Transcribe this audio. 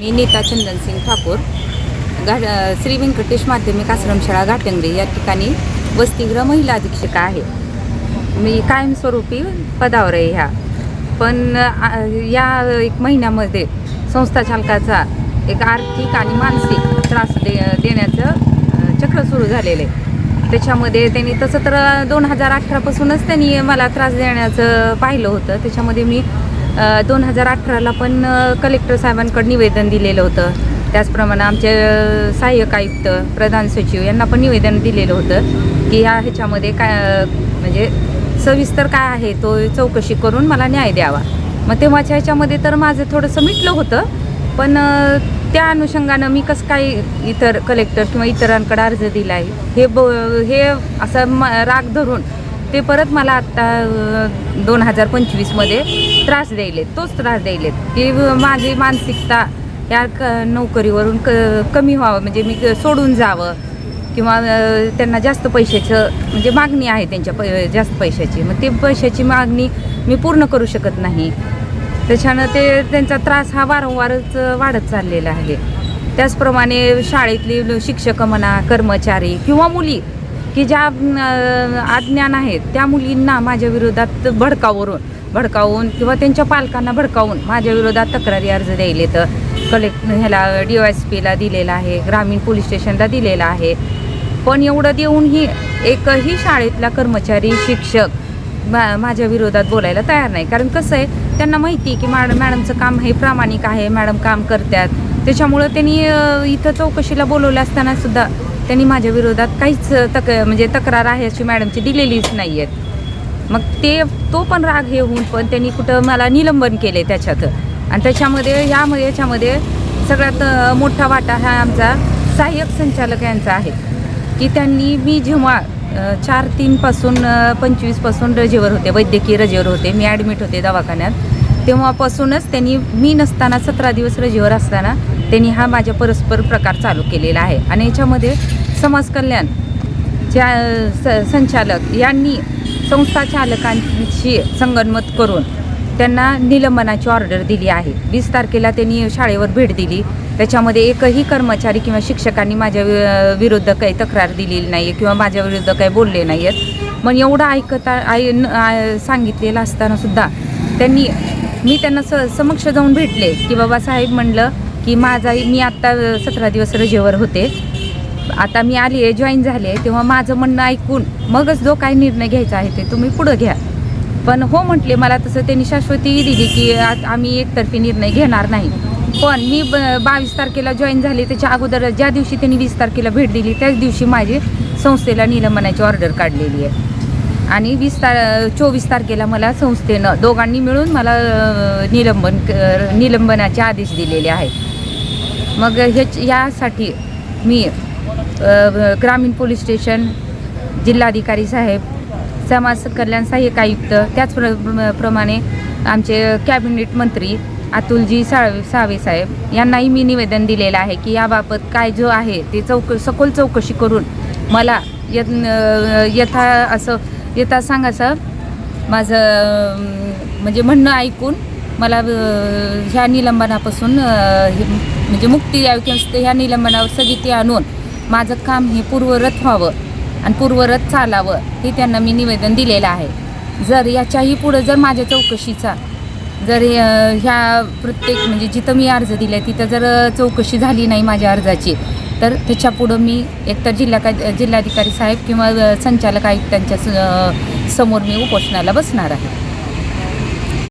मी नीता चंदनसिंग ठाकूर. घा श्री व्यंकटेश माध्यमिक आश्रमशाळा घाटंगरे या ठिकाणी वसतिगृह महिला अधीक्षिका आहे. मी कायमस्वरूपी पदावर आहे ह्या. पण या एक महिन्यामध्ये संस्था चालकाचा एक आर्थिक आणि मानसिक त्रास दे देण्याचं चक्र सुरू झालेलं आहे. त्याच्यामध्ये त्यांनी तसं तर दोन हजार अठरापासूनच त्यांनी मला त्रास देण्याचं पाहिलं होतं. त्याच्यामध्ये मी दोन हजार अठराला पण कलेक्टर साहेबांकडे निवेदन दिलेलं होतं. त्याचप्रमाणे आमचे सहाय्यक आयुक्त प्रधान सचिव यांना पण निवेदन दिलेलं होतं की ह्या ह्याच्यामध्ये काय म्हणजे सविस्तर काय आहे तो चौकशी करून मला न्याय द्यावा. मग तेव्हाच्या ह्याच्यामध्ये तर माझं थोडंसं मिटलं होतं पण त्या अनुषंगानं मी कसं काय इतर कलेक्टर किंवा इतरांकडे अर्ज दिला आहे हे ब हे असं म राग धरून ते परत मला आत्ता दोन हजार पंचवीसमध्ये त्रास द्यायलेत तोच त्रास द्यायलेत. की माझी मानसिकता या क नोकरीवरून क कमी व्हावं म्हणजे मी क- सोडून जावं. किंवा त्यांना जास्त पैशाचं म्हणजे मागणी आहे त्यांच्या पै जास्त पैशाची. मग ते पैशाची मागणी मी पूर्ण करू शकत नाही. त्याच्यानं ते त्यांचा त्रास हा वारंवारच वाढत चाललेला आहे. त्याचप्रमाणे शाळेतली शिक्षक म्हणा कर्मचारी किंवा मुली की ज्या अ, अज्ञान आहेत त्या मुलींना माझ्या विरोधात भडकावरून भडकावून किंवा त्यांच्या पालकांना भडकावून माझ्या विरोधात तक्रारी अर्ज द्यायले तर कलेक्ट ह्याला डी वाय एस पीला दिलेला आहे ग्रामीण पोलीस स्टेशनला दिलेला आहे. पण एवढं देऊनही एकही शाळेतला कर्मचारी शिक्षक मा माझ्या विरोधात बोलायला तयार नाही. कारण कसं आहे त्यांना माहिती आहे की मॅडम मॅडमचं काम हे प्रामाणिक आहे मॅडम काम करतात. त्याच्यामुळं त्यांनी इथं चौकशीला बोलवलं असताना सुद्धा त्यांनी माझ्या विरोधात काहीच तक म्हणजे तक्रार आहे अशी मॅडमची दिलेलीच नाही आहेत मग ते तो पण राग हे होऊन पण त्यांनी कुठं मला निलंबन केले त्याच्यात. आणि त्याच्यामध्ये यामध्ये याच्यामध्ये सगळ्यात मोठा वाटा हा आमचा सहाय्यक संचालक यांचा आहे. की त्यांनी मी जेव्हा चार तीनपासून पंचवीसपासून रजेवर होते वैद्यकीय रजेवर होते मी ॲडमिट होते दवाखान्यात तेव्हापासूनच त्यांनी मी नसताना सतरा दिवस रजेवर असताना त्यांनी हा माझ्या परस्पर प्रकार चालू केलेला आहे. आणि याच्यामध्ये समाजकल्याण ज्या च्या स संचालक यांनी संस्था चालकांशी संगनमत करून त्यांना निलंबनाची ऑर्डर दिली आहे. वीस तारखेला त्यांनी शाळेवर भेट दिली. त्याच्यामध्ये एकही कर्मचारी किंवा शिक्षकांनी माझ्या वि- विरुद्ध काही तक्रार दिलेली नाही आहे किंवा माझ्या विरुद्ध काही बोलले नाही आहेत मग एवढं ऐकता आय न- सांगितलेलं असतानासुद्धा त्यांनी मी त्यांना स समक्ष जाऊन भेटले की बाबासाहेब म्हणलं की माझा मी आत्ता सतरा दिवस रजेवर होते. आता मी आली आहे जॉईन झाले तेव्हा माझं म्हणणं ऐकून मगच जो काही निर्णय घ्यायचा आहे ते तुम्ही पुढं घ्या. पण हो म्हटले मला तसं त्यांनी शाश्वती दिली की आज आम्ही एकतर्फी निर्णय घेणार नाही. पण मी ब बावीस तारखेला जॉईन झाले त्याच्या अगोदर ज्या दिवशी त्यांनी वीस तारखेला भेट दिली त्याच दिवशी माझी संस्थेला निलंबनाची ऑर्डर काढलेली आहे. आणि वीस तार चोवीस तारखेला मला संस्थेनं दोघांनी मिळून मला निलंबन क- निलंबनाचे आदेश दिलेले आहेत. मग ह्याच यासाठी मी ग्रामीण पोलीस स्टेशन जिल्हाधिकारी साहेब समाज कल्याण सहाय्यक आयुक्त त्याच प्र प्रमाणे आमचे कॅबिनेट मंत्री अतुलजी साळवे सावे साहेब यांनाही मी निवेदन दिलेलं आहे की याबाबत काय जो आहे ते चौक सखोल चौकशी करून मला यत यथा असं यथा सांगायचं माझं म्हणजे म्हणणं ऐकून मला ह्या निलंबनापासून हे- म्हणजे मुक्ती यावी किंवा ह्या निलंबनावर स्थगिती आणून माझं काम हे पूर्वरत व्हावं आणि पूर्वरत चालावं हे त्यांना मी निवेदन दिलेलं आहे. जर याच्याही पुढं जर माझ्या चौकशीचा जर ह्या प्रत्येक म्हणजे जिथं मी अर्ज दिला आहे तिथं जर चौकशी झाली नाही माझ्या अर्जाची तर त्याच्यापुढं मी एकतर जिल्हा का जिल्हाधिकारी साहेब किंवा संचालक आयुक्तांच्या स- समोर मी उपोषणाला बसणार आहे.